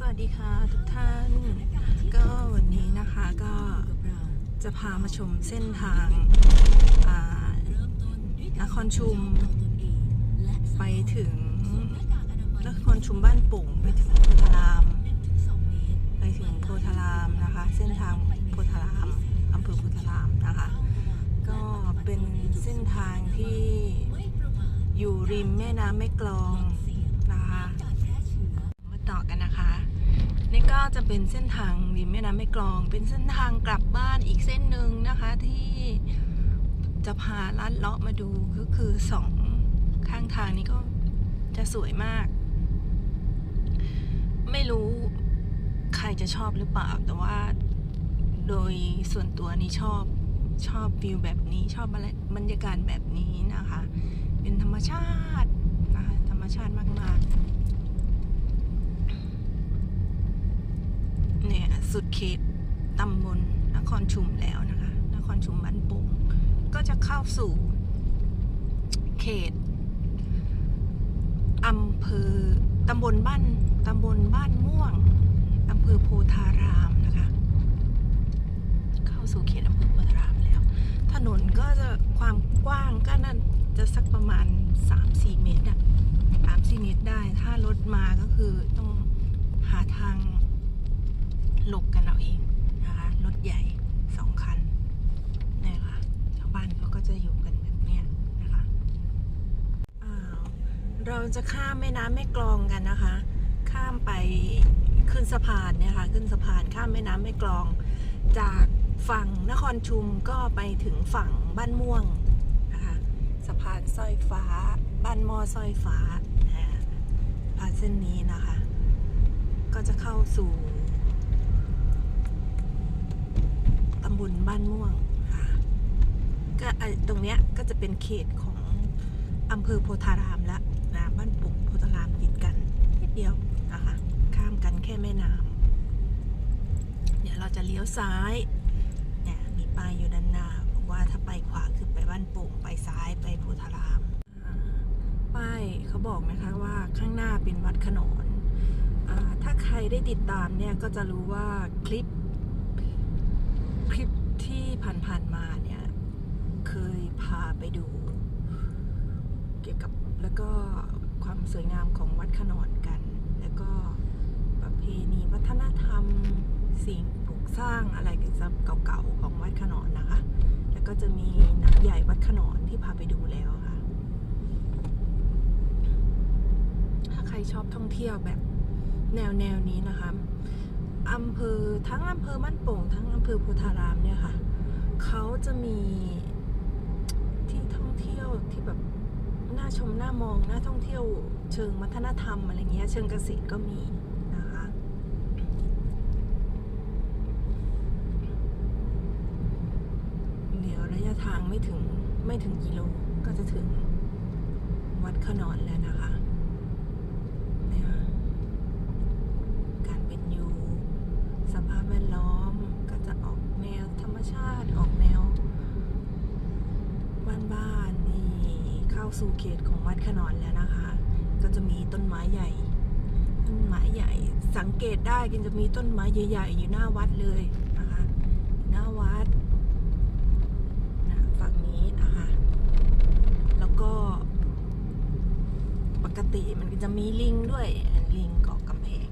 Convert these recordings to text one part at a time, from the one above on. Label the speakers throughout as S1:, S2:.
S1: สวัสดีค่ะทุกท่าน ก็วันนี้นะคะก็จะพามาชมเส้นทางนครชุมไปถึงนครชุมบ้านปุ่งไปถึงโพธาราม ไปถึงโพธารามนะคะ เส้นทางโพธารามอำเภอโพธารามนะคะ ก็เป็นเส้นทางที่อยู่ริมแม่น้ำแม่กลอง ต่อกันนะคะ นี่ก็จะเป็นเส้นทางริมแม่น้ำแม่กลอง เป็นเส้นทางกลับบ้านอีกเส้นหนึ่งนะคะที่จะพาลัดเลาะมาดูก็คือสองข้างทางนี้ก็จะสวยมาก ไม่รู้ใครจะชอบหรือเปล่า แต่ว่าโดยส่วนตัวนี้ชอบชอบวิวแบบนี้ชอบบรรยากาศแบบนี้นะคะ เป็นธรรมชาตินะคะธรรมชาติมากๆ เนี่ย สุดเขตตำบลนครชุมแล้วนะคะ นครชุมบ้านโป่งก็จะเข้าสู่เขตอำเภอตำบลบ้านตำบลบ้านม่วงอำเภอโพธารามนะคะ เข้าสู่เขตอำเภอโพธารามแล้ว ถนนก็จะความกว้างก็น่าจะสักประมาณ 3-4 เมตรอะ3-4 เมตรได้ ถ้ารถมาก็คือต้องหาทาง หลบกันเอาเองนะคะ รถใหญ่สองคันนี่ค่ะชาวบ้านเขาก็จะอยู่กันแบบเนี้ยนะคะอ้าเราจะข้ามแม่น้ำแม่กลองกันนะคะ ข้ามไปขึ้นสะพานเนี่ยค่ะขึ้นสะพานข้ามแม่น้ำแม่กลอง จากฝั่งนครชุมก็ไปถึงฝั่งบ้านม่วงนะคะสะพานสร้อยฟ้า บ้านมอสร้อยฟ้าผ่านเส้นนี้นะคะ ก็จะเข้าสู่ ตำบลบ้านม่วงค่ะ ก็ไอตรงเนี้ยก็จะเป็นเขตของอำเภอโพธารามล้วนะบ้านปุกโพธารามติดกันนิดเดียวนะคะข้ามกันแค่แม่น้ำเดี๋ยวเราจะเลี้ยวซ้ายเนี่ยมีป้ายอยู่ด้านหน้าบอกว่าถ้าไปขวาคือไปบ้านปุกไปซ้ายไปโพธาราม ป้ายเขาบอกนะคะว่าข้างหน้าเป็นวัดขนอนอถ้าใครได้ติดตามเนี่ยก็จะรู้ว่าคลิป คลิปที่ผ่านๆมาเนี่ย เคยพาไปดู เกี่ยวกับแล้วก็ความสวยงามของวัดขนอนกัน แล้วก็ประเพณีวัฒนธรรมสิ่งปลูกสร้างอะไรเก่าๆของวัดขนอนนะคะ แล้วก็จะมีหนังใหญ่วัดขนอนที่พาไปดูแล้วค่ะ ถ้าใครชอบท่องเที่ยวแบบแนวแนวนี้นะคะ อำเภอทั้งอำเภอบ้านโป่งทั้งอำเภอโพธารามเนี่ยค่ะเขาจะมีที่ท่องเที่ยวที่แบบน่าชมน่ามองน่าท่องเที่ยวเชิงวัฒนธรรมอะไรเงี้ยเชิงเกษตรก็มีนะคะเดี๋ยวระยะทางไม่ถึงไม่ถึงกิโลก็จะถึงวัดขนอนแล้วนะคะเนี่ย การเป็นอยู่ สภาพแวดล้อมก็จะออกแนวธรรมชาติออกแนว บ้านๆนี่เข้า สู่เขตของวัดขนอนแล้วนะคะ ก็จะมีต้นไม้ใหญ่ ต้นไม้ใหญ่ สังเกตได้กินจะมีต้นไม้ใหญ่ๆอยู่หน้าวัดเลยนะคะ หน้าวัดนะฝั่งนี้นะคะ แล้วก็ ปกติมันก็จะมีลิงด้วยลิงเกาะกำแพง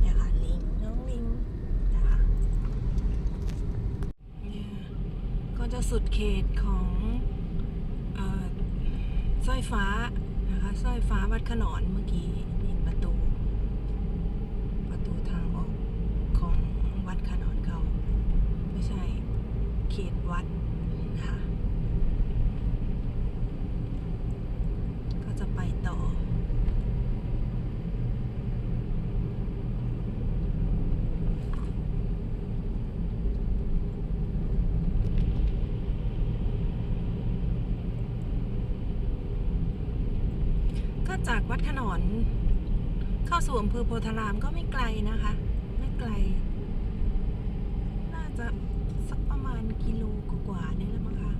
S1: เนี่ยค่ะลิงน้องลิงนะคะก็จะสุดเขตของ สร้อยฟ้านะคะสร้อยฟ้าวัดขนอนเมื่อกี้เห็นประตู ประตูทางออกของวัดขนอนเขาไม่ใช่ เขตวัดนะคะก็จะไปต่อ ก็จากวัดขนอน เข้าสู่อำเภอโพธารามก็ไม่ไกลนะคะ ไม่ไกล น่าจะสักประมาณกิโลกว่าๆนี่แหละมั้งคะ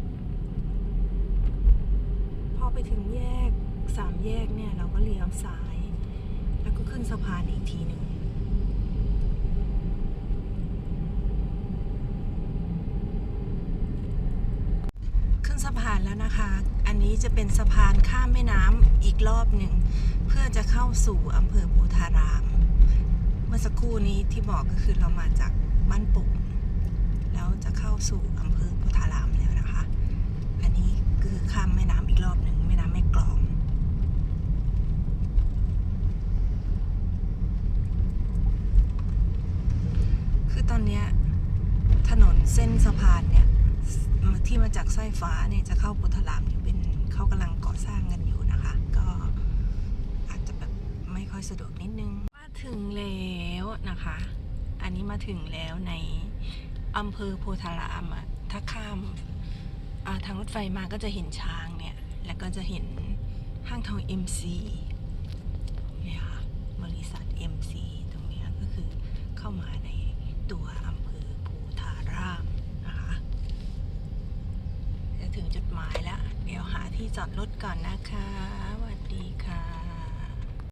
S1: พอไปถึงแยกสามแยกเนี่ย เราก็เลี้ยวซ้าย แล้วก็ขึ้นสะพานอีกทีหนึ่ง สะพานแล้วนะคะ อันนี้จะเป็นสะพานข้ามแม่น้ำอีกรอบหนึ่ง เพื่อจะเข้าสู่อำเภอโพธาราม เมื่อสักครู่นี้ที่บอกก็คือเรามาจากบ้านปุ่แล้วจะเข้าสู่อำเภอโพธารามแล้วนะคะ อันนี้คือข้ามแม่น้ำอีกรอบหนึ่งแม่น้ำแม่กลองคือตอนเนี้ถนนเส้นสะพานเนี่ย ที่มาจากสร้อยฟ้าเนี่ยจะเข้าโพธารามอยู่เป็นเขากำลังก่อสร้างกันอยู่นะคะ ก็อาจจะแบบไม่ค่อยสะดวกนิดนึง มาถึงแล้วนะคะ อันนี้มาถึงแล้วในอำเภอโพธารามอะถ้าข้ามาทางรถไฟมาก็จะเห็นช้างเนี่ย แล้วก็จะเห็นห้างทอง MC เนี่ยค่ะบริษัท MC ตรงนี้ก็คือเข้ามาในตัวอำเภอโพธารามนะคะ จอดรถก่อนนะคะสวัสดีค่ะ